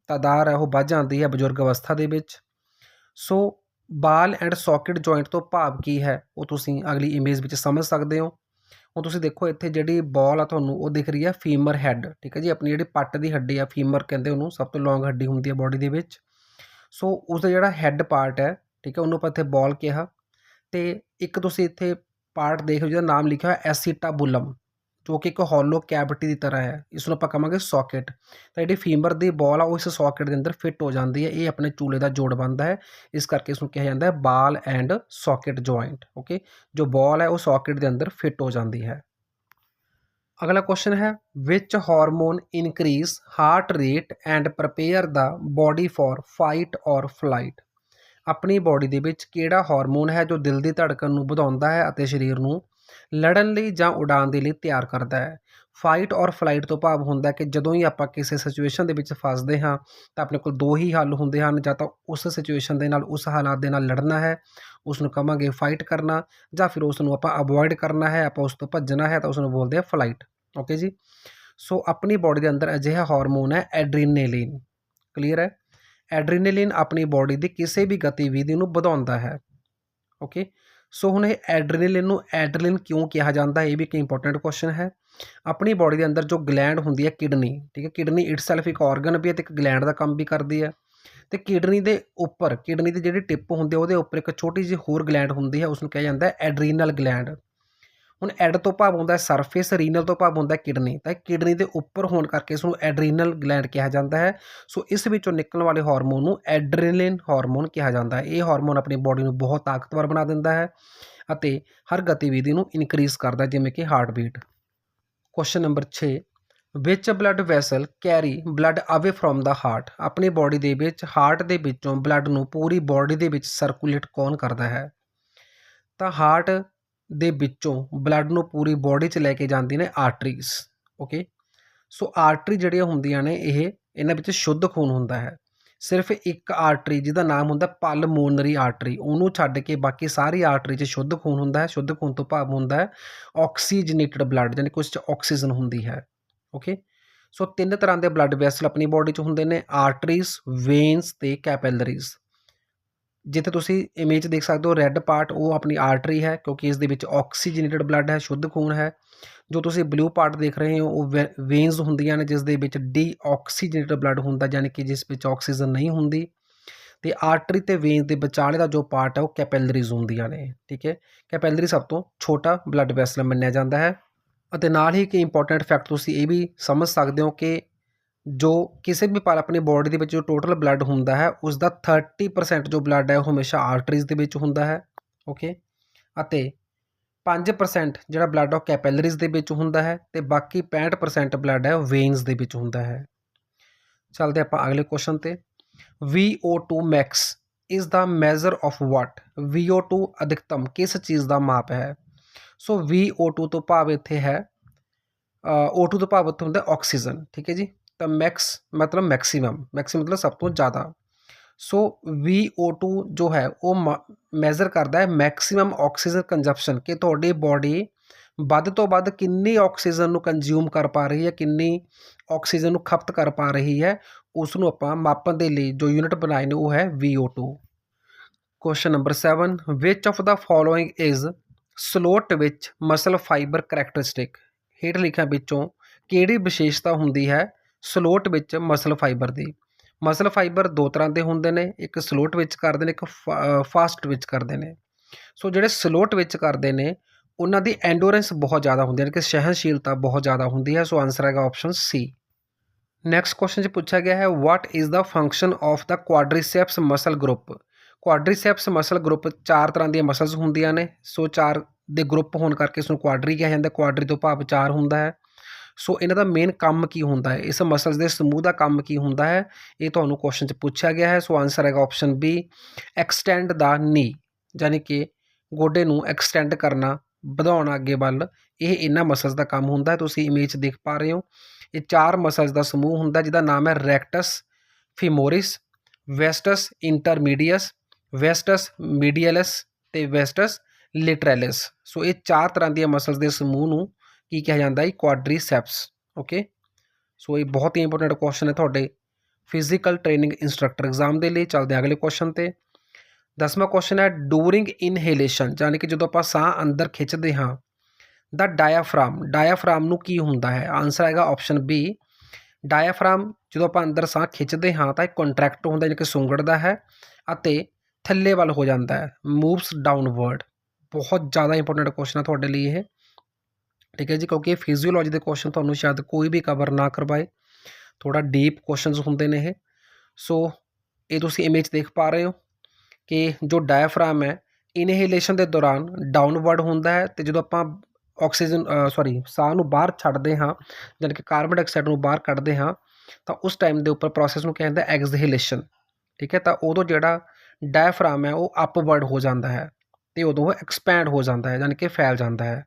ਤਾਦਾਰ ਹੈ ਉਹ ਵੱਧ ਜਾਂਦੀ ਹੈ ਬਜ਼ੁਰਗ ਅਵਸਥਾ ਦੇ ਵਿੱਚ। So ball and socket joint ਤੋਂ ਭਾਵ ਕੀ ਹੈ, ਉਹ ਤੁਸੀਂ ਅਗਲੀ ਇਮੇਜ ਵਿੱਚ ਸਮਝ ਸਕਦੇ ਹੋ। ਹੁਣ ਤੁਸੀਂ ਦੇਖੋ ਇੱਥੇ ਜਿਹੜੀ ਬਾਲ ਆ ਤੁਹਾਨੂੰ ਉਹ ਦਿਖ ਰਹੀ ਹੈ ਫੀਮਰ ਹੈਡ ਠੀਕ ਹੈ ਜੀ? ਆਪਣੀ ਜਿਹੜੀ ਪੱਟ ਦੀ ਹੱਡੀ ਆ ਫੀਮਰ ਕਹਿੰਦੇ ਉਹਨੂੰ, ਸਭ ਤੋਂ ਲੌਂਗ ਹੱਡੀ ਹੁੰਦੀ ਹੈ ਬਾਡੀ ਦੇ ਵਿੱਚ। ਸੋ ਉਸ ਦਾ ਜਿਹੜਾ ਹੈੱਡ ਪਾਰਟ ਹੈ, ਠੀਕ ਹੈ? ਉਹਨੂੰ ਆਪਾਂ ਇੱਥੇ ਬਾਲ ਕਿਹਾ। ਤੇ ਇੱਕ ਤੁਸੀਂ ਇੱਥੇ ਪਾਰਟ ਦੇਖ ਲਓ, ਜਿਹਦਾ ਨਾਮ ਲਿਖਿਆ ਹੋਇਆ ਐਸੀਟਾਬੁਲਮ, ਜੋ ਕਿ ਇੱਕ ਹੋਲੋ ਕੈਵਿਟੀ ਦੀ ਤਰ੍ਹਾਂ ਹੈ। ਇਸ ਨੂੰ ਆਪਾਂ ਕਹਾਂਗੇ ਸੌਕਟ ਤਾਂ ਜਿਹੜੀ ਫੀਮਰ ਦੀ ਬਾਲ ਆ, ਉਹ ਇਸ ਸੌਕਟ ਦੇ ਅੰਦਰ ਫਿੱਟ ਹੋ ਜਾਂਦੀ ਹੈ। ਇਹ ਆਪਣੇ ਚੂਲੇ ਦਾ ਜੋੜ ਬਣਦਾ ਹੈ। ਇਸ ਕਰਕੇ ਇਸ ਨੂੰ ਕਿਹਾ ਜਾਂਦਾ ਹੈ ball and socket joint okay ਜੋ ਬਾਲ ਹੈ, ਉਹ ਸੌਕਟ ਦੇ ਅੰਦਰ ਫਿੱਟ ਹੋ ਜਾਂਦੀ ਹੈ। ਅਗਲਾ ਕੁਐਸਚਨ ਹੈ which hormone increase heart rate and prepare the body for fight or flight ਆਪਣੀ ਬਾਡੀ ਦੇ ਵਿੱਚ ਕਿਹੜਾ ਹਾਰਮੋਨ ਹੈ ਜੋ ਦਿਲ ਦੀ ਧੜਕਣ ਨੂੰ ਵਧਾਉਂਦਾ ਹੈ ਅਤੇ ਸਰੀਰ ਨੂੰ ਲੜਨ ਲਈ ਜਾਂ ਉਡਾਣ ਦੇ ਲਈ ਤਿਆਰ ਕਰਦਾ ਹੈ? ਫਾਈਟ ਔਰ ਫਲਾਈਟ ਤੋਂ ਭਾਵ ਹੁੰਦਾ ਕਿ ਜਦੋਂ ਹੀ ਆਪਾਂ ਕਿਸੇ ਸਿਚੁਏਸ਼ਨ ਦੇ ਵਿੱਚ ਫਸਦੇ ਹਾਂ, ਤਾਂ ਆਪਣੇ ਕੋਲ ਦੋ ਹੀ ਹੱਲ ਹੁੰਦੇ ਹਨ, ਜਾਂ ਤਾਂ ਉਸ ਸਿਚੁਏਸ਼ਨ ਦੇ ਨਾਲ, ਉਸ ਹਾਲਾਤ ਦੇ ਨਾਲ ਲੜਨਾ ਹੈ ਉਸ ਨੂੰ ਕਹਾਂਗੇ ਫਾਈਟ ਕਰਨਾ, ਜਾਂ ਫਿਰ ਉਸ ਨੂੰ ਆਪਾਂ ਅਵੋਇਡ ਕਰਨਾ ਹੈ, ਆਪਾਂ ਉਸ ਤੋਂ ਭੱਜਣਾ ਹੈ, ਤਾਂ ਉਸ ਨੂੰ ਬੋਲਦੇ ਆ ਫਲਾਈਟ ਓਕੇ ਜੀ? ਸੋ ਆਪਣੀ ਬਾਡੀ ਦੇ ਅੰਦਰ ਅਜਿਹਾ ਹਾਰਮੋਨ ਹੈ ਐਡਰੀਨੇਲਿਨ ਕਲੀਅਰ ਹੈ? ਐਡਰੀਨੇਲਿਨ ਆਪਣੀ ਬਾਡੀ ਦੀ ਕਿਸੇ ਵੀ ਗਤੀਵਿਧੀ ਨੂੰ ਵਧਾਉਂਦਾ ਹੈ। ਓਕੇ? ਸੋ ਹੁਣ ਇਹ ਐਡਰੀਨਲਿਨ ਨੂੰ ਐਡਰੀਨਲਿਨ ਕਿਉਂ ਕਿਹਾ ਜਾਂਦਾ ਇਹ ਵੀ ਇੱਕ ਇੰਪੋਰਟੈਂਟ ਕੁਐਸਚਨ ਹੈ। ਆਪਣੀ ਬਾਡੀ ਦੇ ਅੰਦਰ ਜੋ ਗਲੈਂਡ ਹੁੰਦੀ ਹੈ ਕਿਡਨੀ, ਠੀਕ ਹੈ? ਕਿਡਨੀ ਇਟਸੈਲਫ ਇੱਕ ਆਰਗਨ ਵੀ ਹੈ ਤੇ ਇੱਕ ਗਲੈਂਡ ਦਾ ਕੰਮ ਵੀ ਕਰਦੀ ਹੈ। ਤੇ ਕਿਡਨੀ ਦੇ ਉੱਪਰ, ਕਿਡਨੀ ਦੀ ਜਿਹੜੀ ਟਿਪ ਹੁੰਦੀ ਹੈ ਉਹਦੇ ਉੱਪਰ ਇੱਕ ਛੋਟੀ ਜਿਹੀ ਹੋਰ ਗਲੈਂਡ ਹੁੰਦੀ ਹੈ ਉਸ ਨੂੰ ਕਿਹਾ ਜਾਂਦਾ ਹੈ ਐਡਰੀਨਲ ਗਲੈਂਡ ਹੁਣ ਐਡ ਤੋਂ ਭਾਵ ਹੁੰਦਾ ਸਰਫੇਸ ਰੀਨਲ ਤੋਂ ਭਾਵ ਹੁੰਦਾ ਕਿਡਨੀ ਤਾਂ ਕਿਡਨੀ ਦੇ ਉੱਪਰ ਹੋਣ ਕਰਕੇ ਇਸ ਨੂੰ ਐਡਰੀਨਲ ਗਲੈਂਡ ਕਿਹਾ ਜਾਂਦਾ ਹੈ। ਸੋ ਇਸ ਵਿੱਚੋਂ ਨਿਕਲਣ ਵਾਲੇ ਹਾਰਮੋਨ ਨੂੰ ਐਡਰੀਨਲਿਨ ਹਾਰਮੋਨ ਕਿਹਾ ਜਾਂਦਾ ਹੈ। ਇਹ ਹਾਰਮੋਨ ਆਪਣੀ ਬਾਡੀ ਨੂੰ ਬਹੁਤ ਤਾਕਤਵਰ ਬਣਾ ਦਿੰਦਾ ਹੈ ਅਤੇ ਹਰ ਗਤੀਵਿਧੀ ਨੂੰ ਇਨਕਰੀਜ਼ ਕਰਦਾ ਜਿਵੇਂ ਕਿ heart beat question number 6 which blood vessel carry blood away from the heart ਆਪਣੀ ਬਾਡੀ ਦੇ ਵਿੱਚ ਹਾਰਟ ਦੇ ਵਿੱਚੋਂ ਬਲੱਡ ਨੂੰ ਪੂਰੀ ਬਾਡੀ ਦੇ ਵਿੱਚ ਸਰਕੂਲੇਟ ਕੌਣ ਕਰਦਾ ਹੈ? ਤਾਂ ਹਾਰਟ ਦੇ ਵਿੱਚੋਂ ਬਲੱਡ ਨੂੰ ਪੂਰੀ ਬਾਡੀ 'ਚ ਲੈ ਕੇ ਜਾਂਦੀ ਨੇ ਆਰਟਰੀਜ਼ ਓਕੇ ਸੋ ਆਰਟਰੀ ਜਿਹੜੀਆਂ ਹੁੰਦੀਆਂ ਨੇ, ਇਹ ਇਹਨਾਂ ਵਿੱਚ ਸ਼ੁੱਧ ਖੂਨ ਹੁੰਦਾ ਹੈ। ਸਿਰਫ ਇੱਕ ਆਰਟਰੀ ਜਿਹਦਾ ਨਾਮ ਹੁੰਦਾ ਪਲਮੋਨਰੀ ਆਰਟਰੀ ਉਹਨੂੰ ਛੱਡ ਕੇ ਬਾਕੀ ਸਾਰੀ ਆਰਟਰੀ 'ਚ ਸ਼ੁੱਧ ਖੂਨ ਹੁੰਦਾ ਹੈ, ਸ਼ੁੱਧ ਖੂਨ ਤੋਂ ਭਾਵ ਹੁੰਦਾ ਹੈ ਆਕਸੀਜਨੇਟਡ ਬਲੱਡ ਯਾਨੀ ਕੁਝ 'ਚ ਆਕਸੀਜਨ ਹੁੰਦੀ ਹੈ ਓਕੇ ਸੋ ਤਿੰਨ ਤਰ੍ਹਾਂ ਦੇ ਬਲੱਡ ਵੈਸਲ ਆਪਣੀ ਬਾਡੀ 'ਚ ਹੁੰਦੇ ਨੇ ਆਰਟਰੀਜ਼ ਵੇਨਸ ਤੇ ਕੈਪਿਲਰੀਜ਼ ਜਿੱਥੇ ਤੁਸੀਂ ਇਮੇਜ ਦੇਖ ਸਕਦੇ ਹੋ ਰੈੱਡ ਪਾਰਟ ਉਹ ਆਪਣੀ ਆਰਟਰੀ ਹੈ, ਕਿਉਂਕਿ ਇਸ ਦੇ ਵਿੱਚ ਆਕਸੀਜਨੇਟਡ ਬਲੱਡ ਹੈ, ਸ਼ੁੱਧ ਖੂਨ ਹੈ। ਜੋ ਤੁਸੀਂ ਬਲੂ ਪਾਰਟ ਦੇਖ ਰਹੇ ਹੋ, ਉਹ ਵੇਨਸ ਹੁੰਦੀਆਂ ਨੇ, ਜਿਸ ਦੇ ਵਿੱਚ ਡੀ ਆਕਸੀਜਨੇਟਡ ਬਲੱਡ ਹੁੰਦਾ ਯਾਨੀ ਕਿ ਜਿਸ ਵਿੱਚ ਆਕਸੀਜਨ ਨਹੀਂ ਹੁੰਦੀ। ਤੇ ਆਰਟਰੀ ਤੇ ਵੇਨਸ ਦੇ ਵਿਚਾਲੇ ਦਾ ਜੋ ਪਾਰਟ ਹੈ, ਉਹ ਕੈਪੈਲਰੀਜ਼ ਹੁੰਦੀਆਂ ਨੇ, ਠੀਕ ਹੈ? ਕੈਪੈਲਰੀ ਸਭ ਤੋਂ ਛੋਟਾ ਬਲੱਡ ਵੈਸਲ ਮੰਨਿਆ ਜਾਂਦਾ ਹੈ। ਅਤੇ ਨਾਲ ਹੀ ਇੱਕ ਇੰਪੋਰਟੈਂਟ ਫੈਕਟ ਤੁਸੀਂ ਇਹ ਵੀ ਸਮਝ ਸਕਦੇ ਹੋ ਕਿ ਜੋ ਕਿਸੇ ਵੀ ਪਲ ਆਪਣੀ ਬਾਡੀ ਦੇ ਵਿੱਚ ਜੋ ਟੋਟਲ ਬਲੱਡ ਹੁੰਦਾ ਹੈ ਉਸ ਦਾ 30% ਜੋ ਬਲੱਡ ਹੈ ਉਹ ਹਮੇਸ਼ਾ ਆਰਟਰੀਜ਼ ਦੇ ਵਿੱਚ ਹੁੰਦਾ ਹੈ ਓਕੇ ਅਤੇ 5% ਜਿਹੜਾ ਬਲੱਡ ਉਹ ਕੈਪਿਲਰੀਜ਼ ਦੇ ਵਿੱਚ ਹੁੰਦਾ ਹੈ ਤੇ ਬਾਕੀ 65% ਬਲੱਡ ਹੈ ਉਹ ਵੇਨਸ ਦੇ ਵਿੱਚ ਹੁੰਦਾ ਹੈ। ਚੱਲਦੇ ਆਪਾਂ ਅਗਲੇ ਕੁਐਸਚਨ ਤੇ। VO2 max is the measure of what? VO2 ਅਧਿਕਤਮ ਕਿਸ ਚੀਜ਼ ਦਾ ਮਾਪ ਹੈ? ਸੋ VO2 ਤੋਂ ਭਾਵ ਇੱਥੇ ਹੈ ਅ, O2 ਤੋਂ ਭਾਵ ਇੱਥੇ ਹੁੰਦਾ ਆਕਸੀਜਨ ਠੀਕ ਹੈ ਜੀ? ਤਾਂ ਮੈਕਸ ਮਤਲਬ ਮੈਕਸਿਮਮ ਮੈਕਸਿਮਮ ਮਤਲਬ ਸਭ ਤੋਂ ਜ਼ਿਆਦਾ। ਸੋ VO2 ਜੋ ਹੈ, ਉਹ ਮੈਜ਼ਰ ਕਰਦਾ ਹੈ ਮੈਕਸਿਮਮ ਆਕਸੀਜਨ ਕੰਜਪਸ਼ਨ ਕਿ ਤੁਹਾਡੀ ਬਾਡੀ ਵੱਧ ਤੋਂ ਵੱਧ ਕਿੰਨੀ ਆਕਸੀਜਨ ਨੂੰ ਕੰਜ਼ਿਊਮ ਕਰ ਪਾ ਰਹੀ ਹੈ, ਕਿੰਨੀ ਆਕਸੀਜਨ ਨੂੰ ਖਪਤ ਕਰ ਪਾ ਰਹੀ ਹੈ ਉਸ ਨੂੰ ਆਪਾਂ ਮਾਪਣ ਦੇ ਲਈ ਜੋ ਯੂਨਿਟ ਬਣਾਏ ਨੇ, ਉਹ ਹੈ VO2 question number 7 which of the following is slow twitch muscle fiber characteristic ਹੇਠ ਲਿਖਿਆ ਵਿੱਚੋਂ ਕਿਹੜੀ ਵਿਸ਼ੇਸ਼ਤਾ ਹੁੰਦੀ ਹੈ? ਸਲੋਟ ਵਿੱਚ ਮਸਲ ਫਾਈਬਰ ਦੀ। ਮਸਲ ਫਾਈਬਰ ਦੋ ਤਰ੍ਹਾਂ ਦੇ ਹੁੰਦੇ ਨੇ, ਇੱਕ ਸਲੋਟ ਵਿੱਚ ਕਰਦੇ ਨੇ, ਇੱਕ ਫਾਸਟ ਵਿੱਚ ਕਰਦੇ ਨੇ। ਸੋ ਜਿਹੜੇ ਸਲੋਟ ਵਿੱਚ ਕਰਦੇ ਨੇ, ਉਹਨਾਂ ਦੀ ਐਂਡੋਰੈਂਸ ਬਹੁਤ ਜ਼ਿਆਦਾ ਹੁੰਦੀ ਹੈ ਕਿ ਸਹਿਣਸ਼ੀਲਤਾ ਬਹੁਤ ਜ਼ਿਆਦਾ ਹੁੰਦੀ ਹੈ। ਸੋ ਆਨਸਰ ਹੈਗਾ ਆਪਸ਼ਨ ਸੀ ਨੈਕਸਟ ਕੁਐਸਚਨ 'ਚ ਪੁੱਛਿਆ ਗਿਆ ਹੈ what is the function of the quadriceps muscle group quadriceps muscle group ਚਾਰ ਤਰ੍ਹਾਂ ਦੀਆਂ ਮਸਲਸ ਹੁੰਦੀਆਂ ਨੇ। ਸੋ ਚਾਰ ਦੇ ਗਰੁੱਪ ਹੋਣ ਕਰਕੇ ਇਸ ਨੂੰ ਕੁਆਡਰੀ ਕਿਹਾ ਜਾਂਦਾ। ਕੁਆਡਰੀ ਤੋਂ ਭਾਵ ਚਾਰ ਹੁੰਦਾ ਹੈ। ਸੋ ਇਹਨਾਂ ਦਾ ਮੇਨ ਕੰਮ ਕੀ ਹੁੰਦਾ ਹੈ? ਇਸ ਮਸਲਸ ਦੇ ਸਮੂਹ ਦਾ ਕੰਮ ਕੀ ਹੁੰਦਾ ਹੈ? ਇਹ ਤੁਹਾਨੂੰ ਕੁਐਸਚਨ 'ਚ ਪੁੱਛਿਆ ਗਿਆ ਹੈ। ਸੋ ਆਨਸਰ ਹੈਗਾ option B extend the knee ਯਾਨੀ ਕਿ ਗੋਡੇ ਨੂੰ ਐਕਸਟੈਂਡ ਕਰਨਾ, ਵਧਾਉਣਾ ਅੱਗੇ ਵੱਲ। ਇਹ ਇਹਨਾਂ ਮਸਲਸ ਦਾ ਕੰਮ ਹੁੰਦਾ ਹੈ। ਤੁਸੀਂ ਇਮੇਜ 'ਚ ਦੇਖ ਪਾ ਰਹੇ ਹੋ। ਇਹ ਚਾਰ ਮਸਲਸ ਦਾ ਸਮੂਹ ਹੁੰਦਾ ਜਿਹਦਾ ਨਾਮ ਹੈ ਰੈਕਟਸ ਫਿਮੋਰਿਸ ਵੈਸਟਸ ਇੰਟਰਮੀਡੀਅਸ ਵੈਸਟਸ ਮੀਡੀਅਲਸ ਤੇ ਵੈਸਟਸ ਲਿਟਰੈਲਿਸ ਸੋ ਇਹ ਚਾਰ ਤਰ੍ਹਾਂ ਦੀਆਂ ਮਸਲਸ ਦੇ ਸਮੂਹ ਨੂੰ ਕੀ ਕਿਹਾ ਜਾਂਦਾ ਹੈ ਕੁਆਡਰੀਸੈਪਸ ਓਕੇ ਸੋ ਇਹ ਬਹੁਤ ਹੀ ਇੰਪੋਰਟੈਂਟ ਕੁਐਸਚਨ ਹੈ ਤੁਹਾਡੇ ਫਿਜ਼ੀਕਲ ਟ੍ਰੇਨਿੰਗ ਇੰਸਟ੍ਰਕਟਰ ਐਗਜ਼ਾਮ ਦੇ ਲਈ ਚੱਲਦੇ ਹਾਂ ਅਗਲੇ ਕੁਐਸਚਨ ਤੇ ਦਸਵਾਂ ਕੁਐਸਚਨ ਹੈ ਡੂਰਿੰਗ ਇਨਹੇਲੇਸ਼ਨ ਯਾਨੀ ਕਿ ਜਦੋਂ ਆਪਾਂ ਸਾਹ ਅੰਦਰ ਖਿੱਚਦੇ ਹਾਂ ਦਾ ਡਾਇਆਫ੍ਰਾਮ ਡਾਇਆਫ੍ਰਾਮ ਨੂੰ ਕੀ ਹੁੰਦਾ ਹੈ ਆਨਸਰ ਆਏਗਾ ਆਪਸ਼ਨ ਬੀ ਡਾਇਆਫ੍ਰਾਮ ਜਦੋਂ ਆਪਾਂ ਅੰਦਰ ਸਾਹ ਖਿੱਚਦੇ ਹਾਂ ਤਾਂ ਇਹ ਕੰਟਰੈਕਟ ਹੁੰਦਾ ਯਾਨੀ ਕਿ ਸੁੰਗੜਦਾ ਹੈ ਅਤੇ ਥੱਲੇ ਵੱਲ ਹੋ ਜਾਂਦਾ ਹੈ ਮੂਵਸ ਡਾਊਨਵਰਡ ਬਹੁਤ ਜ਼ਿਆਦਾ ਇੰਪੋਰਟੈਂਟ ਕੁਐਸਚਨ ਹੈ ਤੁਹਾਡੇ ਲਈ ਇਹ ਠੀਕ ਹੈ ਜੀ, ਕਿਉਂਕਿ ਇਹ ਫਿਜ਼ੀਓਲੋਜੀ ਦੇ ਕੁਐਸਚਨ ਤੁਹਾਨੂੰ ਸ਼ਾਇਦ ਕੋਈ ਵੀ ਕਵਰ ਨਾ ਕਰਵਾਏ। ਥੋੜਾ ਡੀਪ ਕੁਐਸਚਨਸ ਹੁੰਦੇ ਨੇ ਇਹ। ਸੋ ਇਹ ਤੁਸੀਂ ਇਮੇਜ ਦੇਖ ਪਾ ਰਹੇ ਹੋ ਕਿ ਜੋ ਡਾਇਆਫ੍ਰਾਮ ਹੈ ਇਨਹੇਲੇਸ਼ਨ ਦੇ ਦੌਰਾਨ ਡਾਊਨਵਰਡ ਹੁੰਦਾ ਹੈ ਤੇ ਜਦੋਂ ਆਪਾਂ ਆਕਸੀਜਨ ਸੌਰੀ ਸਾਹ ਨੂੰ ਬਾਹਰ ਛੱਡਦੇ ਹਾਂ ਯਾਨੀ ਕਿ ਕਾਰਬਨ ਡਾਈਆਕਸਾਈਡ ਨੂੰ ਬਾਹਰ ਕੱਢਦੇ ਹਾਂ, ਤਾਂ ਉਸ ਟਾਈਮ ਦੇ ਉੱਪਰ ਪ੍ਰੋਸੈਸ ਨੂੰ ਕਹਿੰਦਾ ਐਕਸਹੇਲੇਸ਼ਨ ਠੀਕ ਹੈ, ਤਾਂ ਉਦੋਂ ਜਿਹੜਾ ਡਾਇਆਫ੍ਰਾਮ ਹੈ, ਉਹ ਅਪਵਰਡ ਹੋ ਜਾਂਦਾ ਹੈ ਤੇ ਉਦੋਂ ਉਹ ਐਕਸਪੈਂਡ ਹੋ ਜਾਂਦਾ ਹੈ ਯਾਨੀ ਕਿ ਫੈਲ ਜਾਂਦਾ ਹੈ।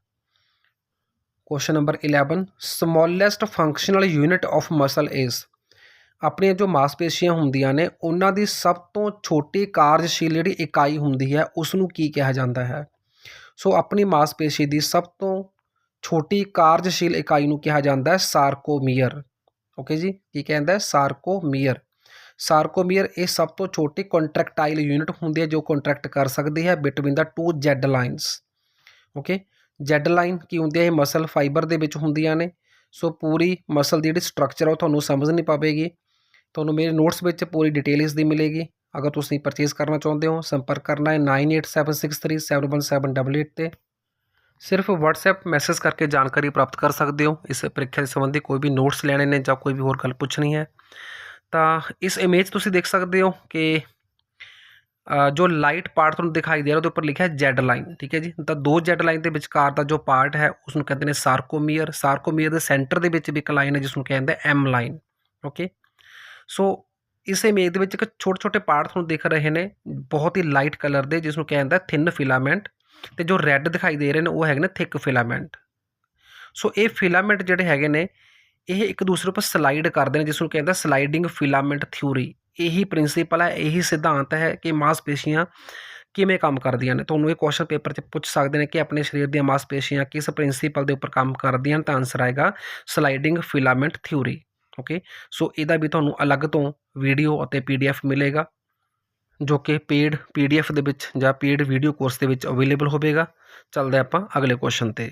Question number 11 smallest functional unit of muscle is ਆਪਣੀਆਂ ਜੋ ਮਾਸਪੇਸ਼ੀਆਂ ਹੁੰਦੀਆਂ ਨੇ, ਉਹਨਾਂ ਦੀ ਸਭ ਤੋਂ ਛੋਟੀ ਕਾਰਜਸ਼ੀਲ ਜਿਹੜੀ ਇਕਾਈ ਹੁੰਦੀ ਹੈ ਉਸ ਨੂੰ ਕੀ ਕਿਹਾ ਜਾਂਦਾ ਹੈ? ਸੋ ਆਪਣੀ ਮਾਸਪੇਸ਼ੀ ਦੀ ਸਭ ਤੋਂ ਛੋਟੀ ਕਾਰਜਸ਼ੀਲ ਇਕਾਈ ਨੂੰ ਕਿਹਾ ਜਾਂਦਾ ਹੈ ਸਾਰਕੋਮੀਅਰ ਓਕੇ ਜੀ, ਕੀ ਕਹਿੰਦਾ ਹੈ? ਸਾਰਕੋਮੀਅਰ ਸਾਰਕੋਮੀਅਰ ਇਹ ਸਭ ਤੋਂ ਛੋਟੀ ਕੰਟਰੈਕਟਾਈਲ ਯੂਨਿਟ ਹੁੰਦੀ ਹੈ, ਜੋ ਕੰਟਰੈਕਟ ਕਰ ਸਕਦੀ ਹੈ between the two Z lines okay Z line ਕੀ ਹੁੰਦੀ ਹੈ ਇਹ ਮਸਲ ਫਾਈਬਰ ਦੇ ਵਿੱਚ ਹੁੰਦੀਆਂ ਨੇ। ਸੋ ਪੂਰੀ ਮਸਲ ਦੀ ਜਿਹੜੀ ਸਟਰਕਚਰ ਆ, ਉਹ ਤੁਹਾਨੂੰ ਸਮਝ ਨਹੀਂ ਪਾਵੇਗੀ। ਤੁਹਾਨੂੰ ਮੇਰੇ ਨੋਟਸ ਵਿੱਚ ਪੂਰੀ ਡਿਟੇਲ ਇਸ ਦੀ ਮਿਲੇਗੀ। ਅਗਰ ਤੁਸੀਂ ਪਰਚੇਸ ਕਰਨਾ ਚਾਹੁੰਦੇ ਹੋ, ਸੰਪਰਕ ਕਰਨਾ ਹੈ 9876371788 ਤੇ। ਸਿਰਫ WhatsApp ਮੈਸੇਜ ਕਰਕੇ ਜਾਣਕਾਰੀ ਪ੍ਰਾਪਤ ਕਰ ਸਕਦੇ ਹੋ। ਇਸ ਪ੍ਰੀਖਿਆ ਦੇ ਸੰਬੰਧੀ ਕੋਈ ਵੀ ਨੋਟਸ ਲੈਣੇ ਨੇ ਜਾਂ ਕੋਈ ਵੀ ਹੋਰ ਗੱਲ ਪੁੱਛਣੀ ਹੈ। ਤਾਂ ਇਸ ਇਮੇਜ ਤੁਸੀਂ ਦੇਖ ਸਕਦੇ ਹੋ ਕਿ ਜੋ ਲਾਈਟ ਪਾਰਟ ਤੁਹਾਨੂੰ ਦਿਖਾਈ ਦੇ ਰਿਹਾ, ਉਹਦੇ ਉੱਪਰ ਲਿਖਿਆ ਜੈਡ ਲਾਈਨ ਠੀਕ ਹੈ ਜੀ? ਤਾਂ ਦੋ ਜੈਡ ਲਾਈਨ ਦੇ ਵਿਚਕਾਰ ਦਾ ਜੋ ਪਾਰਟ ਹੈ ਉਸ ਨੂੰ ਕਹਿੰਦੇ ਨੇ ਸਾਰਕੋਮੀਅਰ ਸਾਰਕੋਮੀਅਰ ਦੇ ਸੈਂਟਰ ਦੇ ਵਿੱਚ ਵੀ ਇੱਕ ਲਾਈਨ ਹੈ ਜਿਸ ਨੂੰ ਕਹਿੰਦੇ ਐਮ ਲਾਈਨ ਓਕੇ ਸੋ ਇਸ ਇਮੇਜ ਦੇ ਵਿੱਚ ਇੱਕ ਛੋਟੇ ਛੋਟੇ ਪਾਰਟ ਤੁਹਾਨੂੰ ਦਿਖ ਰਹੇ ਨੇ, ਬਹੁਤ ਹੀ ਲਾਈਟ ਕਲਰ ਦੇ ਜਿਸ ਨੂੰ ਕਹਿੰਦਾ ਥਿਨ ਫਿਲਾਮੈਂਟ ਤੇ ਜੋ ਰੈੱਡ ਦਿਖਾਈ ਦੇ ਰਹੇ ਨੇ, ਉਹ ਹੈਗੇ ਨੇ ਥਿਕ ਫਿਲਾਮੈਂਟ ਸੋ ਇਹ ਫਿਲਾਮੈਂਟ ਜਿਹੜੇ ਹੈਗੇ ਨੇ, ਇਹ ਇੱਕ ਦੂਸਰੇ ਉੱਪਰ ਸਲਾਈਡ ਕਰਦੇ ਨੇ ਜਿਸ ਨੂੰ ਕਹਿੰਦਾ ਸਲਾਈਡਿੰਗ ਫਿਲਾਮੈਂਟ ਥਿਊਰੀ ਇਹੀ ਪ੍ਰਿੰਸੀਪਲ ਹੈ ਇਹੀ ਸਿਧਾਂਤ ਹੈ ਕਿ ਮਾਸਪੇਸ਼ੀਆਂ ਕਿਵੇਂ ਕੰਮ ਕਰਦੀਆਂ ਨੇ। ਤੁਹਾਨੂੰ ਇਹ ਕੁਐਸਚਨ ਪੇਪਰ 'ਚ ਪੁੱਛ ਸਕਦੇ ਨੇ ਕਿ ਆਪਣੇ ਸਰੀਰ ਦੀਆਂ ਮਾਸਪੇਸ਼ੀਆਂ ਕਿਸ ਪ੍ਰਿੰਸੀਪਲ ਦੇ ਉੱਪਰ ਕੰਮ ਕਰਦੀਆਂ ਨੇ, ਤਾਂ ਆਨਸਰ ਆਏਗਾ sliding filament theory okay so ਇਹਦਾ ਵੀ ਤੁਹਾਨੂੰ ਅਲੱਗ ਤੋਂ ਵੀਡੀਓ ਅਤੇ ਪੀਡੀਐਫ ਮਿਲੇਗਾ, ਜੋ ਕਿ ਪੇਡ ਪੀਡੀਐਫ ਦੇ ਵਿੱਚ ਜਾਂ ਪੇਡ ਵੀਡੀਓ ਕੋਰਸ ਦੇ ਵਿੱਚ ਅਵੇਲੇਬਲ ਹੋਵੇਗਾ। ਚੱਲਦੇ ਆਪਾਂ ਅਗਲੇ ਕੁਐਸਚਨ ਤੇ।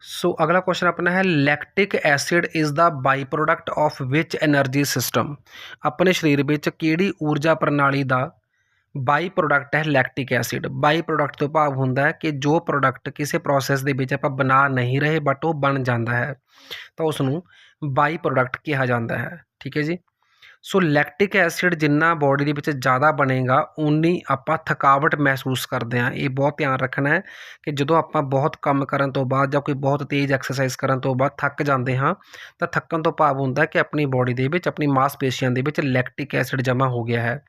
ਸੋ ਅਗਲਾ ਕੁਐਸਚਨ ਆਪਣਾ ਹੈ lactic acid is the byproduct of which energy system ਆਪਣੇ ਸਰੀਰ ਵਿੱਚ ਕਿਹੜੀ ਊਰਜਾ ਪ੍ਰਣਾਲੀ ਦਾ ਬਾਈ ਪ੍ਰੋਡਕਟ ਹੈ ਲੈਕਟਿਕ ਐਸਿਡ ਬਾਈ ਪ੍ਰੋਡਕਟ ਤੋਂ ਭਾਵ ਹੁੰਦਾ ਹੈ ਕਿ ਜੋ ਪ੍ਰੋਡਕਟ ਕਿਸੇ ਪ੍ਰੋਸੈਸ ਦੇ ਵਿੱਚ ਆਪਾਂ ਬਣਾ ਨਹੀਂ ਰਹੇ ਬਟ ਉਹ ਬਣ ਜਾਂਦਾ ਹੈ। ਤਾਂ ਉਸ ਨੂੰ ਬਾਈ ਪ੍ਰੋਡਕਟ ਕਿਹਾ ਜਾਂਦਾ ਹੈ। ਠੀਕ ਹੈ ਜੀ? ਸੋ ਲੈਕਟਿਕ ਐਸਿਡ ਜਿੰਨਾ ਬਾਡੀ ਦੇ ਵਿੱਚ ਜ਼ਿਆਦਾ ਬਣੇਗਾ ਉਨੀ ਆਪਾਂ ਥਕਾਵਟ ਮਹਿਸੂਸ ਕਰਦੇ ਹਾਂ। ਇਹ ਬਹੁਤ ਧਿਆਨ ਰੱਖਣਾ ਹੈ ਕਿ ਜਦੋਂ ਆਪਾਂ ਬਹੁਤ ਕੰਮ ਕਰਨ ਤੋਂ ਬਾਅਦ ਜਾਂ ਕੋਈ ਬਹੁਤ ਤੇਜ਼ ਐਕਸਰਸਾਈਜ਼ ਕਰਨ ਤੋਂ ਬਾਅਦ ਥੱਕ ਜਾਂਦੇ ਹਾਂ, ਤਾਂ ਥੱਕਣ ਤੋਂ ਭਾਵ ਹੁੰਦਾ ਕਿ ਆਪਣੀ ਬਾਡੀ ਦੇ ਵਿੱਚ, ਆਪਣੀ ਮਾਸਪੇਸ਼ੀਆਂ ਦੇ ਵਿੱਚ ਲੈਕਟਿਕ ਐਸਿਡ ਜਮ੍ਹਾਂ ਹੋ ਗਿਆ ਹੈ।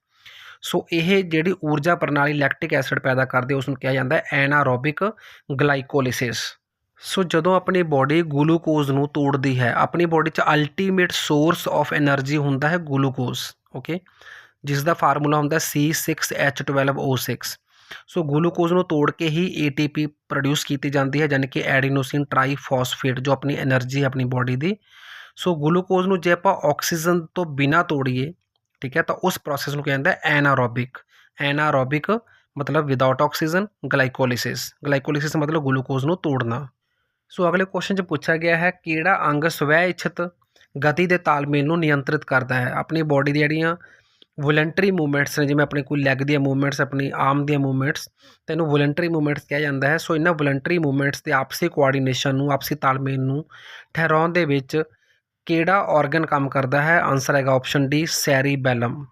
ਸੋ ਇਹ ਜਿਹੜੀ ਊਰਜਾ ਪ੍ਰਣਾਲੀ ਲੈਕਟਿਕ ਐਸਿਡ ਪੈਦਾ ਕਰਦੇ, ਉਸ ਨੂੰ ਕਿਹਾ ਜਾਂਦਾ ਹੈ ਐਨਾਰੋਬਿਕ ਗਲਾਈਕੋਲਿਸਿਸ। ਸੋ ਜਦੋਂ ਆਪਣੀ ਬਾਡੀ ਗਲੂਕੋਜ਼ ਨੂੰ ਤੋੜਦੀ ਹੈ, ਆਪਣੀ ਬਾਡੀ 'ਚ ਅਲਟੀਮੇਟ ਸੋਰਸ ਆਫ એનર્ਜੀ ਹੁੰਦਾ ਹੈ ਗਲੂਕੋਜ਼ ਓਕੇ ਜਿਸ ਦਾ ਫਾਰਮੂਲਾ ਹੁੰਦਾ C6H12O6 ਸੋ ਗਲੂਕੋਜ਼ ਨੂੰ ਤੋੜ ਕੇ ਹੀ ATP ਪ੍ਰੋਡਿਊਸ ਕੀਤੀ ਜਾਂਦੀ ਹੈ ਯਾਨੀ ਕਿ ਐਡੀਨੋਸਿਨ ਟ੍ਰਾਈਫਾਸਫੇਟ ਜੋ ਆਪਣੀ એનર્ਜੀ ਆਪਣੀ ਬਾਡੀ ਦੀ। ਸੋ ਗਲੂਕੋਜ਼ ਨੂੰ ਜੇ ਆਪਾਂ ਆਕਸੀਜਨ ਤੋਂ ਬਿਨਾ ਤੋੜੀਏ, ਠੀਕ ਹੈ, ਤਾਂ ਉਸ ਪ੍ਰੋਸੈਸ ਨੂੰ ਕਹਿੰਦਾ ਐਨਾਰੋਬਿਕ ਐਨਾਰੋਬਿਕ ਮਤਲਬ ਵਿਦਆਊਟ ਆਕਸੀਜਨ ਗਲਾਈਕੋਲਿਸਿਸ ਗਲਾਈਕੋਲਿਸਿਸ ਮਤਲਬ ਗਲੂਕੋਜ਼ ਨੂੰ ਤੋੜਨਾ। ਸੋ ਅਗਲੇ ਕੁਐਸਚਨ 'ਚ ਪੁੱਛਿਆ ਗਿਆ ਹੈ, ਕਿਹੜਾ ਅੰਗ ਸਵੈ ਇੱਛਤ ਗਤੀ ਦੇ ਤਾਲਮੇਲ ਨੂੰ ਨਿਯੰਤਰਿਤ ਕਰਦਾ ਹੈ? ਆਪਣੀ ਬਾਡੀ ਦੀ ਜਿਹੜੀਆਂ ਵੋਲੰਟਰੀ ਮੂਵਮੈਂਟਸ ਨੇ, ਜਿਵੇਂ ਆਪਣੇ ਕੋਈ ਲੈਗ ਦੀਆਂ ਮੂਵਮੈਂਟਸ ਆਪਣੀ ਆਰਮ ਦੀਆਂ ਮੂਵਮੈਂਟਸ ਤੈਨੂੰ ਵੋਲੰਟਰੀ ਮੂਵਮੈਂਟਸ ਕਿਹਾ ਜਾਂਦਾ ਹੈ। ਸੋ ਇਹਨਾਂ ਵੋਲੰਟਰੀ ਮੂਵਮੈਂਟਸ ਦੇ ਆਪਸੀ ਕੋਆਰਡੀਨੇਸ਼ਨ ਨੂੰ, ਆਪਸੀ ਤਾਲਮੇਲ ਨੂੰ ਠਹਿਰਾਉਣ ਦੇ ਵਿੱਚ ਕਿਹੜਾ ਆਰਗਨ ਕੰਮ ਕਰਦਾ ਹੈ? ਆਨਸਰ ਹੈਗਾ ਆਪਸ਼ਨ ਡੀ ਸੈਰੀਬੈਲਮ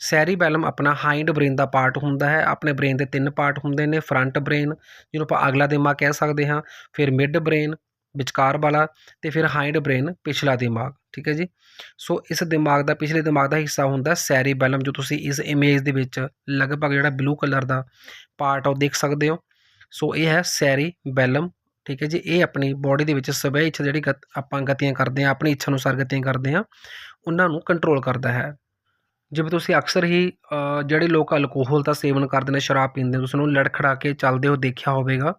ਸੈਰੀਬੈਲਮ ਆਪਣਾ ਹਾਈਂਡ ਬ੍ਰੇਨ ਦਾ ਪਾਰਟ ਹੁੰਦਾ ਹੈ। ਆਪਣੇ ਬ੍ਰੇਨ ਦੇ ਤਿੰਨ ਪਾਰਟ ਹੁੰਦੇ ਨੇ ਫਰੰਟ ਬ੍ਰੇਨ ਜਿਹਨੂੰ ਆਪਾਂ ਅਗਲਾ ਦਿਮਾਗ ਕਹਿ ਸਕਦੇ ਹਾਂ, ਫਿਰ ਮਿਡ ਬ੍ਰੇਨ ਵਿਚਕਾਰ ਵਾਲਾ ਤੇ ਫਿਰ ਹਾਈਂਡ ਬ੍ਰੇਨ ਪਿਛਲਾ ਦਿਮਾਗ, ਠੀਕ ਹੈ ਜੀ? ਸੋ ਇਸ ਦਿਮਾਗ ਦਾ ਪਿਛਲੇ ਦਿਮਾਗ ਦਾ ਹਿੱਸਾ ਹੁੰਦਾ ਸੈਰੀਬੈਲਮ, ਜੋ ਤੁਸੀਂ ਇਸ ਇਮੇਜ ਦੇ ਵਿੱਚ ਲਗਭਗ ਜਿਹੜਾ ਬਲੂ ਕਲਰ ਦਾ ਪਾਰਟ ਉਹ ਦੇਖ ਸਕਦੇ ਹੋ। ਸੋ ਇਹ ਹੈ ਸੈਰੀਬੈਲਮ, ਠੀਕ ਹੈ ਜੀ? ਇਹ ਆਪਣੀ ਬਾਡੀ ਦੇ ਵਿੱਚ ਸਵੈ ਇੱਛਾ ਜਿਹੜੀ ਆਪਾਂ ਗਤੀਆਂ ਕਰਦੇ ਹਾਂ, ਆਪਣੀ ਇੱਛਾ ਅਨੁਸਾਰ ਗਤੀਆਂ ਕਰਦੇ ਹਾਂ, ਉਹਨਾਂ ਨੂੰ ਕੰਟਰੋਲ ਕਰਦਾ ਹੈ। ਜਿਵੇਂ ਤੁਸੀਂ ਅਕਸਰ ਹੀ ਜਿਹੜੇ ਲੋਕ ਅਲਕੋਹਲ ਦਾ ਸੇਵਨ ਕਰਦੇ ਨੇ, ਸ਼ਰਾਬ ਪੀਂਦੇ ਤੁਸੀਂ ਉਹਨੂੰ ਲੜਖੜਾ ਕੇ ਚੱਲਦੇ ਹੋ ਦੇਖਿਆ ਹੋਵੇਗਾ।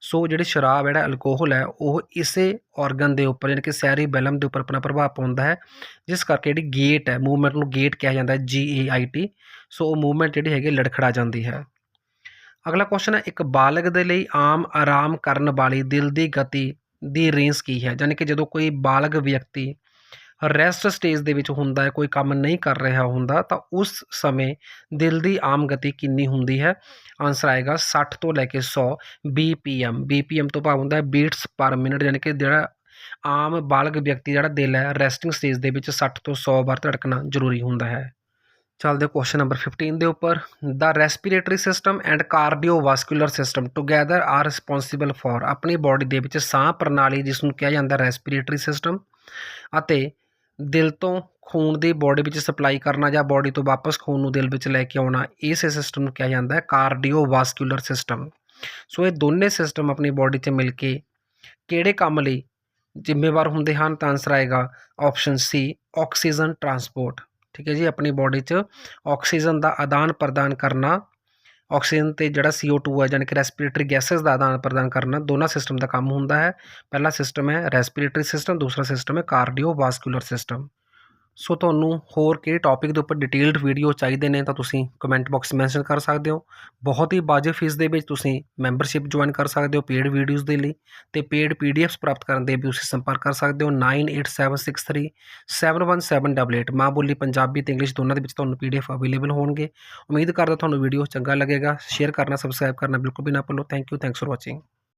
ਸੋ ਜਿਹੜੀ ਸ਼ਰਾਬ ਜਿਹੜਾ ਅਲਕੋਹਲ ਹੈ, ਉਹ ਇਸੇ ਆਰਗਨ ਦੇ ਉੱਪਰ, ਯਾਨੀ ਕਿ ਸੈਰੀਬੈਲਮ ਦੇ ਉੱਪਰ ਆਪਣਾ ਪ੍ਰਭਾਵ ਪਾਉਂਦਾ ਹੈ, ਜਿਸ ਕਰਕੇ ਜਿਹੜੀ ਗੇਟ ਹੈ ਮੂਵਮੈਂਟ ਨੂੰ ਗੇਟ ਕਿਹਾ ਜਾਂਦਾ ਹੈ ਜੀ ਏ ਆਈ ਟੀ ਸੋ ਉਹ ਮੂਵਮੈਂਟ ਜਿਹੜੀ ਹੈਗੀ ਲੜਖੜਾ ਜਾਂਦੀ ਹੈ। ਅਗਲਾ ਕੁਐਸਚਨ ਹੈ, ਇੱਕ ਬਾਲਗ ਦੇ ਲਈ ਆਮ ਆਰਾਮ ਕਰਨ ਵਾਲੀ ਦਿਲ ਦੀ ਗਤੀ ਦੀ ਰੇਂਜ ਕੀ ਹੈ? ਯਾਨੀ ਕਿ ਜਦੋਂ ਕੋਈ ਬਾਲਗ ਵਿਅਕਤੀ ਰੈਸਟ ਸਟੇਜ ਦੇ ਵਿੱਚ ਹੁੰਦਾ ਹੈ, ਕੋਈ ਕੰਮ ਨਹੀਂ ਕਰ ਰਿਹਾ ਹੁੰਦਾ, ਤਾਂ ਉਸ ਸਮੇਂ ਦਿਲ ਦੀ ਆਮ ਗਤੀ ਕਿੰਨੀ ਹੁੰਦੀ ਹੈ? ਆਨਸਰ ਆਏਗਾ 60 ਤੋਂ ਲੈ ਕੇ 100 BPM BPM ਤੋਂ ਭਾਵ ਹੁੰਦਾ ਹੈ ਬੀਟਸ ਪਰ ਮਿੰਟ ਯਾਨੀ ਕਿ ਜਿਹੜਾ ਆਮ ਬਾਲਗ ਵਿਅਕਤੀ, ਜਿਹੜਾ ਦਿਲ ਹੈ ਰੈਸਟਿੰਗ ਸਟੇਜ ਦੇ ਵਿੱਚ 60 ਤੋਂ 100 ਵਾਰ ਧੜਕਣਾ ਜ਼ਰੂਰੀ ਹੁੰਦਾ ਹੈ। ਚੱਲਦੇ ਕੁਐਸਚਨ ਨੰਬਰ 15 ਦੇ ਉੱਪਰ। The respiratory system and cardiovascular system together are responsible for ਆਪਣੀ ਬਾਡੀ ਦੇ ਵਿੱਚ ਸਾਹ ਪ੍ਰਣਾਲੀ, ਜਿਸ ਨੂੰ ਕਿਹਾ ਜਾਂਦਾ ਰੈਸਪੀਰੇਟਰੀ ਸਿਸਟਮ ਅਤੇ ਦਿਲ ਤੋਂ ਖੂਨ ਦੀ ਬਾਡੀ ਵਿੱਚ ਸਪਲਾਈ ਕਰਨਾ ਜਾਂ ਬਾਡੀ ਤੋਂ ਵਾਪਸ ਖੂਨ ਨੂੰ ਦਿਲ ਵਿੱਚ ਲੈ ਕੇ ਆਉਣਾ, ਇਸ ਸਿਸਟਮ ਨੂੰ ਕਿਹਾ ਜਾਂਦਾ ਹੈ ਕਾਰਡੀਓਵਾਸਕੂਲਰ ਸਿਸਟਮ ਸੋ ਇਹ ਦੋਨੇ ਸਿਸਟਮ ਆਪਣੀ ਬਾਡੀ 'ਚ ਮਿਲ ਕੇ ਕਿਹੜੇ ਕੰਮ ਲਈ ਜ਼ਿੰਮੇਵਾਰ ਹੁੰਦੇ ਹਨ? ਤਾਂ ਆਨਸਰ ਆਏਗਾ ਆਪਸ਼ਨ ਸੀ ਆਕਸੀਜਨ ਟਰਾਂਸਪੋਰਟ ਠੀਕ ਹੈ ਜੀ, ਆਪਣੀ ਬਾਡੀ 'ਚ ਆਕਸੀਜਨ ਦਾ ਆਦਾਨ ਪ੍ਰਦਾਨ ਕਰਨਾ ਆਕਸੀਜਨ ਤੇ ਜਿਹੜਾ CO2 ਹੈ ਯਾਨੀ ਕਿ ਰੈਸਪੀਰੇਟਰੀ ਗੈਸਸ ਦਾ ਆਦਾਨ ਪ੍ਰਦਾਨ ਕਰਨਾ ਦੋਨਾਂ ਸਿਸਟਮ ਦਾ ਕੰਮ ਹੁੰਦਾ ਹੈ। ਪਹਿਲਾ ਸਿਸਟਮ ਹੈ ਰੈਸਪੀਰੇਟਰੀ ਸਿਸਟਮ ਦੂਸਰਾ ਸਿਸਟਮ ਹੈ ਕਾਰਡੀਓਵਾਸਕੂਲਰ ਸਿਸਟਮ ਸੋ ਤੁਹਾਨੂੰ ਹੋਰ ਕਿਹੜੇ ਟੌਪਿਕ ਦੇ ਉੱਪਰ ਡਿਟੇਲਡ ਵੀਡੀਓ ਚਾਹੀਦੇ ਨੇ ਤਾਂ ਤੁਸੀਂ ਕਮੈਂਟ ਬਾਕਸ ਮੈਂਸ਼ਨ ਕਰ ਸਕਦੇ ਹੋ। ਬਹੁਤ ਹੀ ਵਾਜਬ ਫੀਸ ਦੇ ਵਿੱਚ ਤੁਸੀਂ ਮੈਂਬਰਸ਼ਿਪ ਜੁਆਇਨ ਕਰ ਸਕਦੇ ਹੋ ਪੇਡ ਵੀਡੀਓਜ਼ ਦੇ ਲਈ ਤੇ ਪੇਡ ਪੀਡੀਐਫਸ ਪ੍ਰਾਪਤ ਕਰਨ ਦੇ ਵੀ ਤੁਸੀਂ ਸੰਪਰਕ ਕਰ ਸਕਦੇ ਹੋ। 9876371788 ਮਾਂ ਬੋਲੀ ਪੰਜਾਬੀ ਤੇ ਇੰਗਲਿਸ਼ ਦੋਨਾਂ ਦੇ ਵਿੱਚ ਤੁਹਾਨੂੰ ਪੀਡੀਐਫ ਅਵੇਲੇਬਲ ਹੋਣਗੇ। ਉਮੀਦ ਕਰਦਾ ਤੁਹਾਨੂੰ ਵੀਡੀਓ ਚੰਗਾ ਲੱਗੇਗਾ। ਸ਼ੇਅਰ ਕਰਨਾ ਸਬਸਕ੍ਰਾਈਬ ਕਰਨਾ ਬਿਲਕੁਲ ਵੀ ਨਾ ਭੁੱਲੋ। Thank you thanks for watching